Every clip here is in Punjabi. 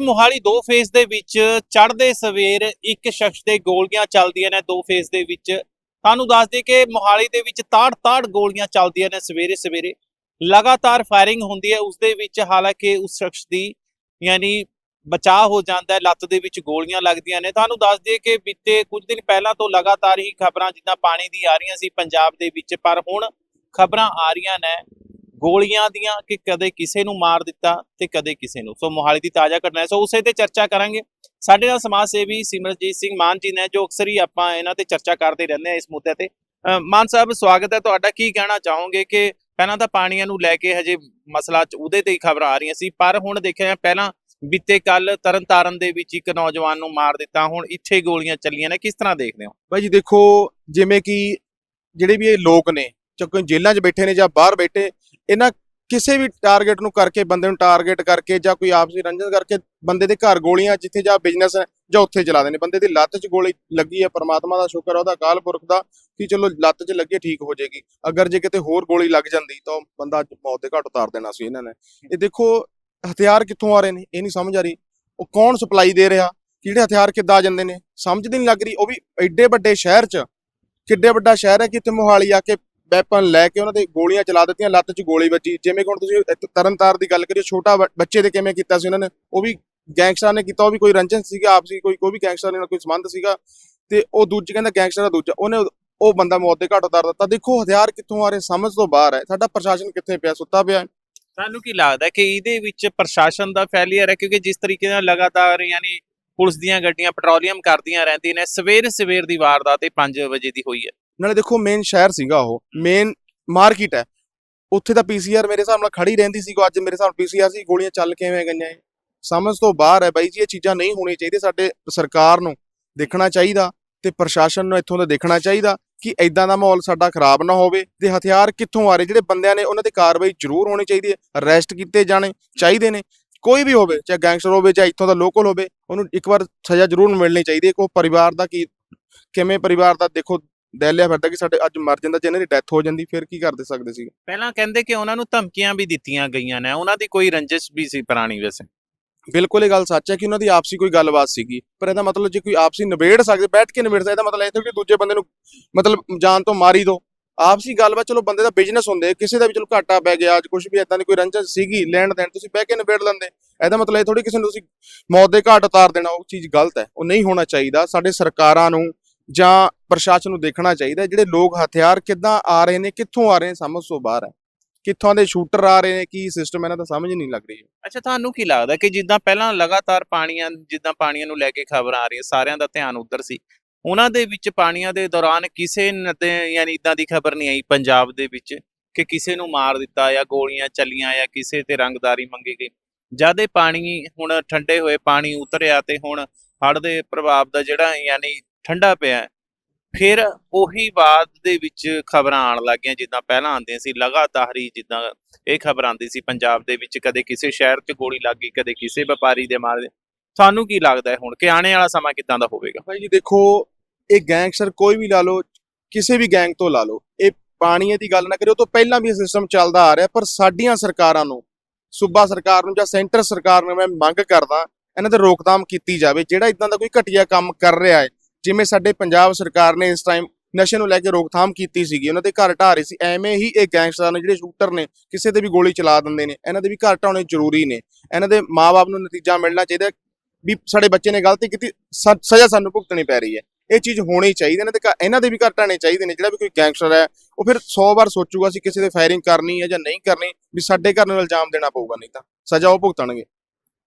ਮੋਹਾਲੀ ਦੋ ਫੇਜ਼ ਦੇ ਵਿੱਚ ਚੜ੍ਹਦੇ ਸਵੇਰ ਇੱਕ ਸ਼ਖਸ ਦੇ ਗੋਲੀਆਂ ਚੱਲਦੀਆਂ ਨੇ ਦੋ ਫੇਜ਼ ਦੇ ਵਿੱਚ। ਤੁਹਾਨੂੰ ਦੱਸ ਦੇ ਕਿ ਮੋਹਾਲੀ ਦੇ ਵਿੱਚ ਤਾੜ-ਤਾੜ ਗੋਲੀਆਂ ਚੱਲਦੀਆਂ ਨੇ ਸਵੇਰੇ ਸਵੇਰੇ ਲਗਾਤਾਰ ਫਾਇਰਿੰਗ ਹੁੰਦੀ ਹੈ, ਉਸ ਦੇ ਵਿੱਚ ਹਾਲਾਂਕਿ ਉਸ ਸ਼ਖਸ ਦੀ ਯਾਨੀ ਬਚਾਅ ਹੋ ਜਾਂਦਾ ਹੈ, ਲੱਤ ਦੇ ਵਿੱਚ ਗੋਲੀਆਂ ਲੱਗਦੀਆਂ ਨੇ। ਤੁਹਾਨੂੰ ਦੱਸ ਦਈਏ ਕਿ ਬੀਤੇ ਕੁਝ ਦਿਨ ਪਹਿਲਾਂ ਤੋਂ ਲਗਾਤਾਰ ਹੀ ਖਬਰਾਂ ਜਿੱਦਾਂ ਪਾਣੀ ਦੀ ਆ ਰਹੀਆਂ ਸੀ ਪੰਜਾਬ ਦੇ ਵਿੱਚ, ਪਰ ਹੁਣ ਖਬਰਾਂ ਆ ਰਹੀਆਂ ਨੇ। ਗੋਲੀਆਂ ਦੀਆਂ ਕਿ ਕਦੇ ਕਿਸੇ ਨੂੰ ਮਾਰ ਦਿੱਤਾ ਤੇ ਕਦੇ ਕਿਸੇ ਨੂੰ। ਸੋ ਮੋਹਾਲੀ ਦੀ ਤਾਜ਼ਾ ਘਟਨਾ ਹੈ। ਸੋ ਉਸੇ ਤੇ ਚਰਚਾ ਕਰਾਂਗੇ। ਸਾਡੇ ਨਾਲ ਸਮਾਜ ਸੇਵੀ ਸਿਮਰਜੀਤ ਸਿੰਘ ਮਾਨ ਜੀ ਨੇ, ਜੋ ਅਕਸਰ ਹੀ ਆਪਾਂ ਇਹਨਾਂ ਤੇ ਚਰਚਾ ਕਰਦੇ ਰਹਿੰਦੇ ਆ ਇਸ ਮੁੱਦੇ ਤੇ। ਮਾਨ ਸਾਹਿਬ, ਸਵਾਗਤ ਹੈ ਤੁਹਾਡਾ। ਕੀ ਕਹਿਣਾ ਚਾਹੋਗੇ ਕਿ ਪਹਿਲਾਂ ਤਾਂ ਪਾਣੀਆਂ ਨੂੰ ਲੈ ਕੇ ਹਜੇ ਮਸਲਾ ਉਹਦੇ ਤੇ ਹੀ ਖਬਰਾਂ ਆ ਰਹੀਆਂ ਸੀ, ਪਰ ਹੁਣ ਦੇਖਿਆ ਪਹਿਲਾਂ ਬੀਤੇ ਕੱਲ ਤਰਨਤਾਰਨ ਦੇ ਵਿੱਚ ਇੱਕ ਨੌਜਵਾਨ ਨੂੰ ਮਾਰ ਦਿੱਤਾ। ਹੁਣ ਇੱਥੇ ਗੋਲੀਆਂ ਚੱਲੀਆਂ ਨੇ। ਕਿਸ ਤਰ੍ਹਾਂ ਦੇਖਦੇ ਹੋ? ਭਾਈ ਜੀ, ਦੇਖੋ, ਜਿਵੇਂ ਕਿ ਜਿਹੜੇ ਵੀ ਇਹ ਲੋਕ ਨੇ, ਚਾਹੇ ਜੇਲ੍ਹਾਂ 'ਚ ਬੈਠੇ ਨੇ ਜਾਂ ਬਾਹਰ ਬੈਠੇ ਇਹਨਾਂ ਕਿਸੇ ਵੀ ਟਾਰਗੇਟ ਨੂੰ ਕਰਕੇ, ਬੰਦੇ ਨੂੰ ਟਾਰਗੇਟ ਕਰਕੇ ਜਾਂ ਕੋਈ ਆਪਸੀ ਰੰਜਨ ਕਰਕੇ ਬੰਦੇ ਦੇ ਘਰ ਗੋਲੀਆਂ ਜਿੱਥੇ ਜਾਂ ਬਿਜ਼ਨਸ ਜਾਂ ਉੱਥੇ ਚਲਾਦੇ ਨੇ ਬੰਦੇ ਦੀ ਲੱਤ 'ਚ ਗੋਲੀ ਲੱਗੀ ਹੈ, ਪਰਮਾਤਮਾ ਦਾ ਸ਼ੁਕਰ ਹੈ ਉਹਦਾ ਕਾਲ ਪੁਰਖ ਦਾ ਕਿ ਚਲੋ ਲੱਤ 'ਚ ਲੱਗੇ, ਠੀਕ ਹੋ ਜਾਏਗੀ। ਅਗਰ ਜੇ ਕਿਤੇ ਹੋਰ ਗੋਲੀ ਲੱਗ ਜਾਂਦੀ ਤਾਂ ਬੰਦਾ ਮੌਤ ਦੇ ਘਾਟ ਉਤਾਰ ਦੇਣਾ ਸੀ ਇਹਨਾਂ ਨੇ। ਇਹ ਦੇਖੋ, ਹਥਿਆਰ ਕਿੱਥੋਂ ਆ ਰਹੇ ਨੇ? ਇਹ ਨਹੀਂ ਸਮਝ ਆ ਰਹੀ। ਉਹ ਕੌਣ ਸਪਲਾਈ ਦੇ ਰਿਹਾ? ਕਿਹੜੇ ਹਥਿਆਰ ਕਿੱਦਾਂ ਆ ਜਾਂਦੇ ਨੇ? ਸਮਝ ਨਹੀਂ ਲੱਗ ਰਹੀ। ਉਹ ਵੀ ਐਡੇ ਵੱਡੇ ਸ਼ਹਿਰ 'ਚ, ਕਿੱਡੇ ਵੱਡਾ ਸ਼ਹਿਰ ਹੈ ਕਿ ਇੱਥੇ ਮੋਹਾਲੀ ਆ ਕੇ ਵੈਪਨ ਲੈ ਕੇ ਉਹਨਾਂ ਦੇ ਗੋਲੀਆਂ ਚਲਾ ਦਿੱਤੀਆਂ, ਲੱਤ 'ਚ ਗੋਲੀ ਵੱਜੀ। ਜਿਵੇਂ ਕਿ ਹੁਣ ਤੁਸੀਂ ਤਰਨਤਾਰ ਦੀ ਗੱਲ ਕਰੀਏ, ਛੋਟਾ ਬੱਚੇ ਦੇ ਕਿਵੇਂ ਕੀਤਾ ਸੀ ਉਹਨਾਂ ਨੇ? ਉਹ ਵੀ ਗੈਂਗਸਟਰ ਨੇ ਕੀਤਾ, ਉਹ ਵੀ ਕੋਈ ਰੰਜਨ ਸੀਗਾ, ਆਪਸੀ ਕੋਈ ਕੋਈ ਵੀ ਗੈਂਗਸਟਰ ਨਾਲ ਕੋਈ ਸੰਬੰਧ ਸੀਗਾ। ਤੇ ਉਹ ਦੂਜੇ, ਕਹਿੰਦਾ ਗੈਂਗਸਟਰ ਦਾ ਦੂਜਾ, ਉਹਨੇ ਉਹ ਬੰਦਾ ਮੌਤ ਦੇ ਘਾਟ ਉਤਾਰ ਦਿੱਤਾ। ਦੇਖੋ, ਹਥਿਆਰ ਕਿੱਥੋਂ ਆ ਰਹੇ, ਸਮਝ ਤੋਂ ਬਾਹਰ ਹੈ। ਸਾਡਾ ਪ੍ਰਸ਼ਾਸਨ ਕਿੱਥੇ ਪਿਆ, ਸੁੱਤਾ ਪਿਆ ਸਾਨੂੰ ਕੀ ਲੱਗਦਾ ਕਿ ਇਹਦੇ ਵਿੱਚ ਪ੍ਰਸ਼ਾਸਨ ਦਾ ਫੈਲੀਅਰ ਹੈ? ਕਿਉਂਕਿ ਜਿਸ ਤਰੀਕੇ ਨਾਲ ਲਗਾਤਾਰ ਯਾਨੀ ਪੁਲਿਸ ਦੀਆਂ ਗੱਡੀਆਂ, ਪੈਟਰੋਲੀਅਮ ਕਰਦੀਆਂ ਰਹਿੰਦੀਆਂ ਨੇ ਸਵੇਰ ਸਵੇਰ ਦੀ ਵਾਰਦਾਤ ਇਹ 5 ਵਜੇ ਦੀ ਹੋਈ ਹੈ। ਨਾਲੇ ਦੇਖੋ ਮੇਨ ਸ਼ਹਿਰ ਸੀਗਾ ਉਹ ਮੇਨ ਮਾਰਕੀਟ ਹੈ। ਉੱਥੇ ਤਾਂ ਪੀਸੀਆਰ ਮੇਰੇ ਹਿਸਾਬ ਨਾਲ ਖੜੀ ਰਹਿੰਦੀ ਸੀ ਅੱਜ ਮੇਰੇ ਹਿਸਾਬ ਪੀਸੀਆਰ ਸੀ, ਗੋਲੀਆਂ ਚੱਲ ਕਿਵੇਂ ਗਈਆਂ ਇਹ? ਸਮਝ ਤੋਂ ਬਾਹਰ ਹੈ ਬਾਈ ਜੀ, ਇਹ ਚੀਜ਼ਾਂ ਨਹੀਂ ਹੋਣੀਆਂ ਚਾਹੀਦੀਆਂ ਸਾਡੇ ਸਰਕਾਰ ਨੂੰ। ਦੇਖਣਾ ਚਾਹੀਦਾ ਤੇ ਪ੍ਰਸ਼ਾਸਨ ਨੂੰ ਇੱਥੋਂ ਦਾ ਦੇਖਣਾ ਚਾਹੀਦਾ ਕਿ ਐਦਾਂ ਦਾ ਮਾਹੌਲ ਸਾਡਾ ਖਰਾਬ ਨਾ ਹੋਵੇ ਤੇ ਹਥਿਆਰ ਕਿੱਥੋਂ ਆ ਰਹੇ? ਜਿਹੜੇ ਬੰਦਿਆਂ ਨੇ ਉਹਨਾਂ ਤੇ ਕਾਰਵਾਈ ਜ਼ਰੂਰ ਹੋਣੀ ਚਾਹੀਦੀ ਹੈ। ਅਰੈਸਟ ਕੀਤੇ ਜਾਣੇ ਚਾਹੀਦੇ ਨੇ। ਕੋਈ ਵੀ ਹੋਵੇ, ਚਾਹੇ ਗੈਂਗਸਟਰ ਹੋਵੇ, ਚਾਹੇ ਇੱਥੋਂ ਦਾ ਲੋਕਲ ਹੋਵੇ, ਉਹਨੂੰ ਇੱਕ ਵਾਰ ਸਜ਼ਾ ਜ਼ਰੂਰ ਮਿਲਣੀ ਚਾਹੀਦੀ ਹੈ। ਕਿ ਉਹ ਪਰਿਵਾਰ ਦਾ ਕੀ, ਕਿਵੇਂ ਪਰਿਵਾਰ ਦਾ ਦੇਖੋ ਦਹਿਲਿਆ ਫਿਰਦਾ ਕਿ ਸਾਡੇ ਅੱਜ ਮਰ ਜਾਂਦਾ ਜੇ ਇਹਨਾਂ ਦੀ ਡੈਥ ਹੋ ਜਾਂਦੀ ਫਿਰ ਕੀ ਕਰਦੇ ਸਕਦੇ ਸੀ? ਪਹਿਲਾਂ ਕਹਿੰਦੇ ਕਿ ਉਹਨਾਂ ਨੂੰ ਧਮਕੀਆਂ ਵੀ ਦਿੱਤੀਆਂ ਗਈਆਂ ਨੇ ਉਹਨਾਂ ਦੀ ਕੋਈ ਰੰਜਿਸ਼ ਵੀ ਸੀ ਪੁਰਾਣੀ ਵੈਸੇ। ਬਿਲਕੁਲ ਇਹ ਗੱਲ ਸੱਚ ਹੈ ਕਿ ਉਹਨਾਂ ਦੀ ਆਪਸੀ ਕੋਈ ਗੱਲਬਾਤ ਸੀਗੀ ਪਰ ਇਹਦਾ ਮਤਲਬ ਜੇ ਕੋਈ ਆਪਸੀ ਨਿਬੇੜ ਸਕਦੇ ਬੈਠ ਕੇ ਨਿਬੇੜ ਸਕਦਾ ਇਹਦਾ ਮਤਲਬ ਇਹ ਥੋੜ੍ਹੀ ਕਿ ਦੂਜੇ ਬੰਦੇ ਨੂੰ ਮਤਲਬ ਜਾਨ ਤੋਂ ਮਾਰੀ ਦੋ। ਆਪਸੀ ਗੱਲਬਾਤ ਚਲੋ ਬੰਦੇ ਦਾ ਬਿਜ਼ਨਸ ਹੁੰਦੇ ਕਿਸੇ ਦਾ ਵੀ ਚਲੋ ਘਾਟਾ ਪੈ ਗਿਆ ਅੱਜ ਕੁਝ ਵੀ ਇਦਾਂ ਦੀ ਕੋਈ ਰੰਜਨ ਸੀਗੀ ਲੈਣ ਦੇਣ ਤੁਸੀਂ ਬਹਿ ਕੇ ਨਿਬੇੜ ਲੈਂਦੇ। ਇਹਦਾ ਮਤਲਬ ਇਹ ਥੋੜੀ ਕਿਸੇ ਨੂੰ ਤੁਸੀਂ ਮੌਤ ਦੇ ਘਾਟ ਉਤਾਰ ਦੇਣਾ ਉਹ ਚੀਜ਼ ਗਲਤ ਹੈ ਉਹ ਨਹੀਂ ਹੋਣਾ ਚਾਹੀਦਾ। ਸਾਡੇ ਸਰਕਾਰਾਂ ਨੂੰ ਜਾਂ ਪ੍ਰਸ਼ਾਸਨ ਨੂੰ ਦੇਖਣਾ ਚਾਹੀਦਾ ਜਿਹੜੇ ਲੋਕ ਹਥਿਆਰ ਕਿੱਦਾਂ ਆ ਰਹੇ ਨੇ, ਕਿੱਥੋਂ ਆ ਰਹੇ ਨੇ, ਸਮਝ ਤੋਂ ਬਾਹਰ ਹੈ। ਕਿੱਥੋਂ ਦੇ ਸ਼ੂਟਰ ਆ ਰਹੇ ਨੇ, ਕੀ ਸਿਸਟਮ ਇਹਨਾਂ ਦਾ ਸਮਝ ਨਹੀਂ ਲੱਗ ਰਹੀ ਅੱਛਾ, ਤੁਹਾਨੂੰ ਕੀ ਲੱਗਦਾ ਕਿ ਜਿੱਦਾਂ ਪਹਿਲਾਂ ਲਗਾਤਾਰ ਪਾਣੀਆਂ, ਜਿੱਦਾਂ ਪਾਣੀਆਂ ਨੂੰ ਲੈ ਕੇ ਖਬਰਾਂ ਆ ਰਹੀਆਂ, ਸਾਰਿਆਂ ਦਾ ਧਿਆਨ ਉੱਧਰ ਸੀ, ਉਹਨਾਂ ਦੇ ਵਿੱਚ ਪਾਣੀਆਂ ਦੇ ਦੌਰਾਨ ਕਿਸੇ ਨ ਯਾਨੀ ਇਦਾਂ ਦੀ ਖਬਰ ਨਹੀਂ ਆਈ ਪੰਜਾਬ ਦੇ ਵਿੱਚ ਕਿ ਕਿਸੇ ਨੂੰ ਮਾਰ ਦਿੱਤਾ ਜਾਂ ਗੋਲੀਆਂ ਚੱਲੀਆਂ ਜਾਂ ਕਿਸੇ ਤੇ ਰੰਗਦਾਰੀ ਮੰਗੀ ਗਈ। ਜਦ ਇਹ ਪਾਣੀ ਹੁਣ ਠੰਡੇ ਹੋਏ, ਪਾਣੀ ਉਤਰਿਆ ਤੇ ਹੁਣ ਹੜ ਦੇ ਪ੍ਰਭਾਵ ਦਾ ਜਿਹੜਾ, ਯਾਨੀ ਠੰਡਾ ਪਿਆ ਫਿਰ ਉਹੀ ਬਾਅਦ ਦੇ ਵਿੱਚ ਖਬਰਾਂ ਆਉਣ ਗਈਆਂ ਜਿੱਦਾਂ ਪਹਿਲਾਂ ਆਉਂਦੀਆਂ ਸੀ, ਲਗਾਤਾਰ ਹੀ ਜਿੱਦਾਂ ਇਹ ਖਬਰ ਆਉਂਦੀ ਸੀ ਪੰਜਾਬ ਦੇ ਵਿੱਚ, ਕਦੇ ਕਿਸੇ ਸ਼ਹਿਰ 'ਚ ਗੋਲੀ ਲੱਗ ਗਈ, ਕਦੇ ਕਿਸੇ ਵਪਾਰੀ ਦੇ ਮਾਰ ਤੁਹਾਨੂੰ ਕੀ ਲੱਗਦਾ ਹੈ ਹੁਣ ਕਿ ਆਉਣੇ ਵਾਲਾ ਸਮਾਂ ਕਿਦਾਂ ਦਾ ਹੋਵੇਗਾ? ਭਾਈ ਜੀ, ਦੇਖੋ, ਇਹ ਗੈਂਗਸਟਰ ਕੋਈ ਵੀ ਲਾ ਲਓ, ਕਿਸੇ ਵੀ ਗੈਂਗ ਤੋਂ ਲਾ ਲਓ, ਇਹ ਪਾਣੀਏ ਦੀ ਗੱਲ ਨਾ ਕਰਿਓ ਤੋਂ ਪਹਿਲਾਂ ਵੀ ਇਹ ਸਿਸਟਮ ਚੱਲਦਾ ਆ ਰਿਹਾ, ਪਰ ਸਾਡੀਆਂ ਸਰਕਾਰਾਂ ਨੂੰ, ਸੂਬਾ ਸਰਕਾਰ ਨੂੰ ਜਾਂ ਸੈਂਟਰ ਸਰਕਾਰ ਨੂੰ ਮੈਂ ਮੰਗ ਕਰਦਾ, ਇਹਨਾਂ ਤੇ ਰੋਕਥਾਮ ਕੀਤੀ ਜਾਵੇ, ਜਿਹੜਾ ਇਦਾਂ ਦਾ ਕੋਈ ਘਟੀਆ ਕੰਮ ਕਰ ਰਿਹਾ ਹੈ। ਜਿਵੇਂ ਸਾਡੇ ਪੰਜਾਬ ਸਰਕਾਰ ਨੇ ਇਸ ਟਾਈਮ ਨਸ਼ੇ ਨੂੰ ਲੈ ਕੇ ਰੋਕਥਾਮ ਕੀਤੀ ਸੀਗੀ, ਉਹਨਾਂ ਦੇ ਘਰ ਢਾਹ ਰਹੀ ਸੀ, ਐਵੇਂ ਹੀ ਇਹ ਗੈਂਗਸਟਰ ਨੇ ਜਿਹੜੇ ਸ਼ੂਟਰ ਨੇ, ਕਿਸੇ ਤੇ ਵੀ ਗੋਲੀ ਚਲਾ ਦਿੰਦੇ ਨੇ, ਇਹਨਾਂ ਦੇ ਵੀ ਘਰ ਢਾਉਣੇ ਜ਼ਰੂਰੀ ਨੇ, ਇਹਨਾਂ ਦੇ ਮਾਪੇ ਨੂੰ ਨਤੀਜਾ ਮਿਲਣਾ ਚਾਹੀਦਾ ਵੀ ਸਾਡੇ ਬੱਚੇ ਨੇ ਗਲਤੀ ਕੀਤੀ ਸਜ਼ਾ ਸਾਨੂੰ ਭੁਗਤਣੀ ਪੈ ਰਹੀ ਹੈ, ਇਹ ਚੀਜ਼ ਹੋਣੀ ਚਾਹੀਦੀ ਇਹਨਾਂ ਦੇ ਘਰ- ਇਹਨਾਂ ਦੇ ਵੀ ਘਰ ਢਾਣੇ ਚਾਹੀਦੇ ਨੇ, ਜਿਹੜਾ ਵੀ ਕੋਈ ਗੈਂਗਸਟਰ ਹੈ, ਉਹ ਫਿਰ 100 ਵਾਰ ਸੋਚੂਗਾ ਅਸੀਂ ਕਿਸੇ ਤੇ ਫਾਇਰਿੰਗ ਕਰਨੀ ਹੈ ਜਾਂ ਨਹੀਂ ਕਰਨੀ, ਵੀ ਸਾਡੇ ਘਰ ਨੂੰ ਇਲਜ਼ਾਮ ਦੇਣਾ ਪਊਗਾ, ਨਹੀਂ ਤਾਂ ਸਜ਼ਾ ਉਹ ਭੁਗਤਣਗੇ।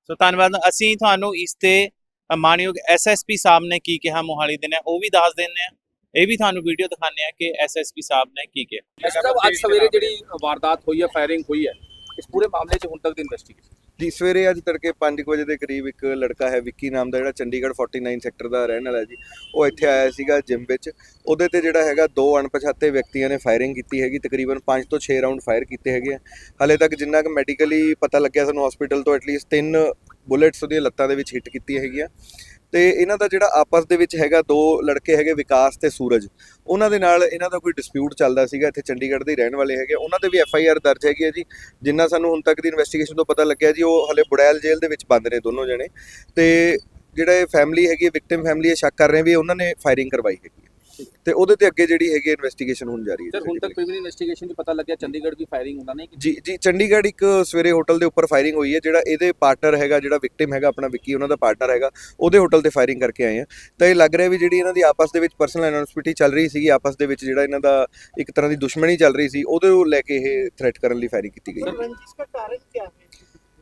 ਸੋ ਧੰਨਵਾਦ, ਅਸੀਂ ਤੁਹਾਨੂੰ ਇਸ ਤੇ ਅ, ਮਾਣਯੋਗ ਐਸਐਸਪੀ ਸਾਹਿਬ ਨੇ ਕੀ ਕਿਹਾ ਮੋਹਾਲੀ ਦੇ ਨੇ ਉਹ ਵੀ ਦੱਸ ਦਿੰਦੇ ਆ। ਇਹ ਵੀ ਤੁਹਾਨੂੰ ਵੀਡੀਓ ਦਿਖਾਉਂਦੇ ਆ ਕਿ ਐਸਐਸਪੀ ਸਾਹਿਬ ਨੇ ਕੀ ਕਿਹਾ। ਸਾਹਿਬ ਅੱਜ ਸਵੇਰੇ ਜਿਹੜੀ ਵਾਰਦਾਤ ਹੋਈ ਹੈ ਫਾਇਰਿੰਗ ਹੋਈ ਹੈ ਇਸ ਪੂਰੇ ਮਾਮਲੇ 'ਚ ਹੁਣ ਤੱਕ ਦੀ ਇਨਵੈਸਟੀਗੇਸ਼ਨ ਜੀ ਸਵੇਰੇ ਅੱਜ ਤੜਕੇ 5 ਵਜੇ ਦੇ ਕਰੀਬ ਇੱਕ ਲੜਕਾ ਹੈ ਵਿੱਕੀ ਨਾਮ ਦਾ ਜਿਹੜਾ ਚੰਡੀਗੜ੍ਹ 49 ਸੈਕਟਰ ਦਾ ਰਹਿਣ ਵਾਲਾ ਜੀ। ਉਹ ਇੱਥੇ ਆਇਆ ਸੀਗਾ ਜਿਮ ਵਿੱਚ। ਉਹਦੇ ਤੇ ਜਿਹੜਾ ਹੈਗਾ ਦੋ ਅਣਪਛਾਤੇ ਵਿਅਕਤੀਆਂ ਨੇ ਫਾਇਰਿੰਗ ਕੀਤੀ ਹੈਗੀ। ਤਕਰੀਬਨ 5 ਤੋਂ 6 ਰਾਉਂਡ ਫਾਇਰ ਕੀਤੇ ਹੈਗੇ ਆ। ਹਲੇ ਤੱਕ ਜਿੰਨਾ ਕਿ ਮੈਡੀਕਲੀ ਪਤਾ ਲੱਗਿਆ ਸਾਨੂੰ ਹਸਪੀਟਲ ਤੋਂ ਐਟਲੀਸਟ ਤਿੰਨ ਬੁਲੇਟਸ ਉਹਦੀਆਂ ਲੱਤਾਂ ਦੇ ਵਿੱਚ ਹਿੱਟ ਕੀਤੀ ਹੈਗੀਆਂ ਆ। ਤੇ ਇਹਨਾਂ ਦਾ ਜਿਹੜਾ ਆਪਸ ਦੇ ਵਿੱਚ ਹੈਗਾ, ਦੋ ਲੜਕੇ ਹੈਗੇ ਵਿਕਾਸ ਤੇ ਸੂਰਜ। ਉਹਨਾਂ ਦੇ ਨਾਲ ਇਹਨਾਂ ਦਾ ਕੋਈ ਡਿਸਪਿਊਟ ਚੱਲਦਾ ਸੀਗਾ, ਇੱਥੇ ਚੰਡੀਗੜ੍ਹ ਦੇ ਰਹਿਣ ਵਾਲੇ ਹੈਗੇ। ਉਹਨਾਂ ਤੇ ਵੀ ਐਫ ਆਈ ਆਰ ਦਰਜ ਹੈਗੀ ਹੈ ਜੀ। ਜਿੰਨਾ ਸਾਨੂੰ ਹੁਣ ਤੱਕ ਦੀ ਇਨਵੈਸਟੀਗੇਸ਼ਨ ਤੋਂ ਪਤਾ ਲੱਗਿਆ ਜੀ, ਉਹ ਹਲੇ ਬੁੜੈਲ ਜੇਲ੍ਹ ਦੇ ਵਿੱਚ ਬੰਦ ਨੇ ਦੋਨੋਂ ਜਣੇ। ਤੇ ਜਿਹੜਾ ਇਹ ਫੈਮਿਲੀ ਹੈਗੀ ਵਿਕਟਿਮ ਫੈਮਿਲੀ ਇਹ ਸ਼ੱਕ ਕਰ ਰਹੇ ਵੀ ਉਹਨਾਂ ਨੇ ਫਾਇਰਿੰਗ ਕਰਵਾਈ ਹੈਗੀ। ਤੇ ਉਹਦੇ ਤੇ ਅੱਗੇ ਜਿਹੜੀ ਹੈਗੀ ਇਨਵੈਸਟੀਗੇਸ਼ਨ ਹੋਣ ਜਾ ਰਹੀ ਹੈ ਸਰ ਹੁਣ ਤੱਕ ਪ੍ਰੀਮੀਨਰੀ ਇਨਵੈਸਟੀਗੇਸ਼ਨ ਚ ਪਤਾ ਲੱਗਿਆ ਚੰਡੀਗੜ੍ਹ ਦੀ ਫਾਇਰਿੰਗ ਹੁੰਦਾ ਨਹੀਂ ਜੀ ਜੀ ਚੰਡੀਗੜ੍ਹ ਇੱਕ ਸਵੇਰੇ ਹੋਟਲ ਦੇ ਉੱਪਰ ਫਾਇਰਿੰਗ ਹੋਈ ਹੈ ਜਿਹੜਾ ਇਹਦੇ ਪਾਰਟਨਰ ਹੈਗਾ ਜਿਹੜਾ ਵਿਕਟਿਮ ਹੈਗਾ ਆਪਣਾ ਵਿੱਕੀ ਉਹਨਾਂ ਦਾ ਪਾਰਟਨਰ ਹੈਗਾ ਉਹਦੇ ਹੋਟਲ ਤੇ ਫਾਇਰਿੰਗ ਕਰਕੇ ਆਏ ਆ। ਤਾਂ ਇਹ ਲੱਗ ਰਿਹਾ ਵੀ ਜਿਹੜੀ ਇਹਨਾਂ ਦੀ ਆਪਸ ਦੇ ਵਿੱਚ ਪਰਸਨਲ ਐਨੋਨਿਮਿਟੀ ਚੱਲ ਰਹੀ ਸੀਗੀ ਆਪਸ ਦੇ ਵਿੱਚ ਜਿਹੜਾ ਇਹਨਾਂ ਦਾ ਇੱਕ ਤਰ੍ਹਾਂ ਦੀ ਦੁਸ਼ਮਣੀ ਚੱਲ ਰਹੀ ਸੀ ਉਹਦੇ ਨੂੰ ਲੈ ਕੇ ਇਹ ਥ੍ਰੈਟ ਕਰਨ ਲਈ ਫਾਇਰਿੰਗ ਕੀਤੀ ਗਈ। ਸਰ ਰੰਜਿਸ਼ ਦਾ ਕਾਰਨ ਕੀ ਹੈ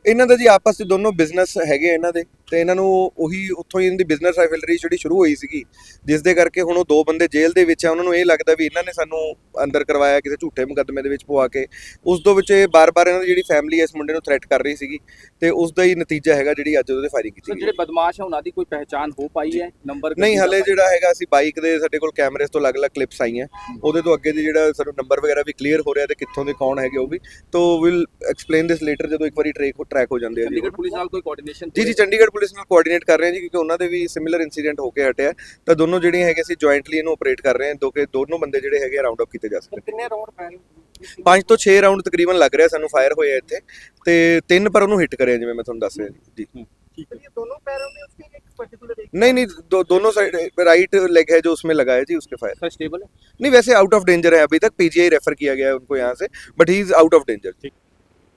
ਇਹਨਾਂ ਦਾ ਜੀ ਆਪਸ ਵਿੱਚ ਦੋਨੋਂ ਬਿਜ਼ਨਸ ਹੈਗੇ ਆ ਇਹਨਾਂ ਦੇ ਤੇ ਇਹਨਾਂ ਨੂੰ ਉਹੀ ਉੱਥੋਂ ਹੀ ਇਹਨਾਂ ਦੀ ਬਿਜ਼ਨਸ ਰਾਈਵਲਰੀ ਜਿਹੜੀ ਸ਼ੁਰੂ ਹੋਈ ਸੀਗੀ ਜਿਸ ਦੇ ਕਰਕੇ ਹੁਣ ਉਹ ਦੋ ਬੰਦੇ ਜੇਲ੍ਹ ਦੇ ਵਿੱਚ ਆ ਉਹਨਾਂ ਨੂੰ ਇਹ ਲੱਗਦਾ ਵੀ ਇਹਨਾਂ ਨੇ ਸਾਨੂੰ ਅੰਦਰ ਕਰਵਾਇਆ ਕਿਸੇ ਝੂਠੇ ਮੁਕੱਦਮੇ ਦੇ ਵਿੱਚ ਪਵਾ ਕੇ। ਉਸ ਤੋਂ ਵਿੱਚ ਇਹ ਬਾਰ-ਬਾਰ ਇਹਨਾਂ ਦੀ ਜਿਹੜੀ ਫੈਮਿਲੀ ਇਸ ਮੁੰਡੇ ਨੂੰ ਥ੍ਰੈਟ ਕਰ ਰਹੀ ਸੀਗੀ ਤੇ ਉਸ ਦਾ ਹੀ ਨਤੀਜਾ ਹੈਗਾ ਜਿਹੜੀ ਅੱਜ ਉਹਦੇ ਫਾਇਰਿੰਗ ਕੀਤੀ ਗਈ ਜਿਹੜੇ ਬਦਮਾਸ਼ ਹੈ ਉਹਨਾਂ ਦੀ ਕੋਈ ਪਹਿਚਾਣ ਹੋ ਪਾਈ ਹੈ? ਨੰਬਰ ਨਹੀਂ ਹਲੇ ਜਿਹੜਾ ਹੈਗਾ ਅਸੀਂ ਬਾਈਕ ਦੇ ਸਾਡੇ ਕੋਲ ਕੈਮਰੇਸ ਤੋਂ ਅਲੱਗ-ਅਲੱਗ ਕਲਿੱਪਸ ਆਈਆਂ। ਉਹਦੇ ਤੋਂ ਅੱਗੇ ਦੀ ਜਿਹੜਾ ਸਾਨੂੰ ਨੰਬਰ ਵਗੈਰਾ ਵੀ ਕਲੀਅਰ ਹੋ ਰਿਹਾ ਤੇ ਕਿੱਥੋਂ ਦੇ ਕੌਣ ਹੈਗੇ ਉਹ ਵੀ। ਤੋਂ ਵਿਲ ਐਕਸਪਲੇਨ ਦਿਸ ਲੇਟਰ ਜਦੋਂ ਇੱਕ ਵਾਰੀ ਟਰੈਕ ਟਰੈਕ ਹੋ ਜਾਂਦੇ ਆ ਜੀ ਉਹ। ਚੰਡੀਗੜ੍ਹ ਪੁਲਿਸ ਨਾਲ ਕੋਈ ਕੋਆਰਡੀਨੇਸ਼ਨ ਜੀ ਜੀ ਚੰਡੀਗੜ੍ਹ ਪੁਲਿਸ ਨਾਲ ਕੋਆਰਡੀਨੇਟ ਕਰ ਰਹੇ ਹਾਂ ਜੀ ਕਿਉਂਕਿ ਉਹਨਾਂ ਦੇ ਵੀ ਸਿਮਿਲਰ ਇਨਸੀਡੈਂਟ ਹੋ ਕੇ ਹਟਿਆ ਤਾਂ ਦੋਨੋਂ ਜਿਹੜੀਆਂ ਹੈਗੇ ਸੀ ਜੁਆਇੰਟਲੀ ਇਹਨੂੰ ਆਪਰੇਟ ਕਰ ਰਹੇ ਹਾਂ ਦੋ ਕਿ ਦੋਨੋਂ ਬੰਦੇ ਜਿਹੜੇ ਹੈਗੇ ਰਾਉਂਡ ਅਪ ਕੀਤੇ ਜਾ ਸਕਦੇ कितने राउंड फायरिंग ਪੰਜ ਤੋਂ 6 ਰਾਉਂਡ ਤਕਰੀਬਨ ਲੱਗ ਰਿਹਾ ਸਾਨੂੰ ਫਾਇਰ ਹੋਏ ਆ ਇੱਥੇ ਤੇ ਤਿੰਨ ਪਰ ਉਹਨੂੰ ਹਿੱਟ ਕਰਿਆ ਜਿਵੇਂ ਮੈਂ ਤੁਹਾਨੂੰ ਦੱਸ ਰਿਹਾ ਜੀ ਜੀ ये दोनों पैरों में उसके एक पर्टिकुलर एक नहीं नहीं दो, दोनों साइड राइट लेग है जो उसमें लगा है जी उसके फायर ਸਰ ਸਟੇਬਲ ਹੈ नहीं वैसे आउट ऑफ डेंजर है अभी तक पीजीआई रेफर किया गया है उनको यहाँ से but he is out of danger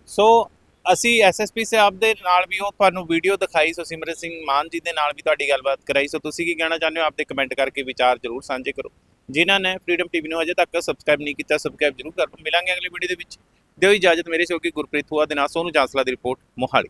so ਅਸੀਂ ਐਸਐਸਪੀ ਸਾਹਿਬ ਦੇ ਨਾਲ ਵੀ ਉਹ ਤੁਹਾਨੂੰ ਵੀਡੀਓ ਦਿਖਾਈ, ਸੋ ਸਿਮਰਤ ਸਿੰਘ ਮਾਨ ਜੀ ਦੇ ਨਾਲ ਵੀ ਤੁਹਾਡੀ ਗੱਲਬਾਤ ਕਰਾਈ। ਸੋ ਤੁਸੀਂ ਕੀ ਕਹਿਣਾ ਚਾਹੁੰਦੇ ਹੋ? ਆਪਦੇ ਕਮੈਂਟ ਕਰਕੇ ਵਿਚਾਰ ਜ਼ਰੂਰ ਸਾਂਝੇ ਕਰੋ। ਜਿਨ੍ਹਾਂ ਨੇ ਫਰੀडम ਟੀਵੀ ਨੂੰ ਅਜੇ ਤੱਕ ਸਬਸਕ੍ਰਾਈਬ ਨਹੀਂ ਕੀਤਾ ਸਬਸਕ੍ਰਾਈਬ ਜ਼ਰੂਰ ਕਰੋ ਮਿਲਾਂਗੇ ਅਗਲੀ ਵੀਡੀਓ ਦੇ ਵਿੱਚ। ਦਿਓ ਇਜਾਜ਼ਤ ਮੇਰੇ ਸਹਿਯੋਗੀ ਗੁਰਪ੍ਰੀਤ ਹੁਆ ਦੇ ਨਾਲ, ਸੋਨੂੰ ਜਾਂਸਲਾ ਦੀ ਰਿਪੋਰਟ ਮੋਹਾਲੀ।